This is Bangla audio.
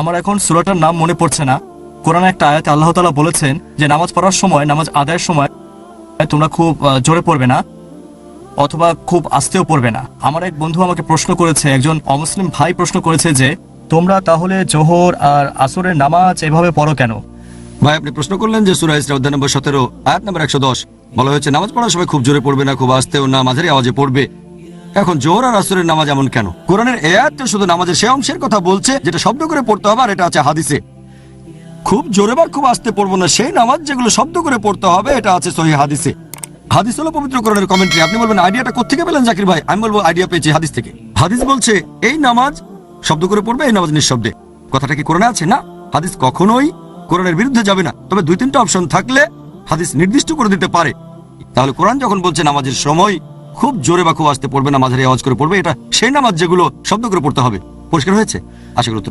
আমার এখন সুরাটার নাম মনে পড়ছে না। কোরআন একটা আয়াতে আল্লাহ তালা বলেছেন যে, নামাজ পড়ার সময়, নামাজ আদায়ের সময় তোমরা খুব জোরে পড়বে না অথবা খুব আস্তেও পড়বে না। আমার এক বন্ধু আমাকে প্রশ্ন করেছে, একজন অমুসলিম ভাই প্রশ্ন করেছে যে, তোমরা তাহলে জোহর আর আসরের নামাজ এভাবে পড়ো কেন? ভাই, আপনি প্রশ্ন করলেন যে সুরা ইসরা অধ্যায় নম্বর সতেরো, আয়াত নম্বর একশো দশ। বলা হয়েছে, নামাজ পড়ার সময় খুব জোরে পড়বে না, খুব আস্তেও না, মাঝারি আওয়াজে পড়বে। এখন জোহর আর আসরের নামাজ এমন কেন? কোরআনের এ আয়াতটা শুধু নামাজের সে অংশের কথা বলছে, যেটা শব্দ করে পড়তে হবে, আর এটা আছে হাদিসে। খুব জোরে বা খুব আস্তে পড়ব না, সেই নামাজ যেগুলো শব্দ করে পড়তে হবে, এটা আছে সহি হাদিসে। হাদিস হলো পবিত্র কোরআনের কমেন্ট্রি আপনি বলবেন আইডিয়াটা কোথেকে পেলেন, জাকির ভাই? আমি বলব আইডিয়া পেয়েছি হাদিস থেকে। হাদিস বলছে, এই নামাজ শব্দ করে পড়বে, এই নামাজ নিঃশব্দে। কথাটা কি কোরআনে আছে? না। হাদিস কখনোই কোরআনের বিরুদ্ধে যাবে না। তবে দুই তিনটা অপশন থাকলে হাদিস নির্দিষ্ট করে দিতে পারে। তাহলে কোরআন যখন বলছে, নামাজের সময় খুব জোরে বা খুব আসতে পড়বে না মাঝারি আওয়াজ করে পড়বে, এটা সেই নামাজ যেগুলো শব্দ করে পড়তে হবে। পরিষ্কার হয়েছে? আশা করি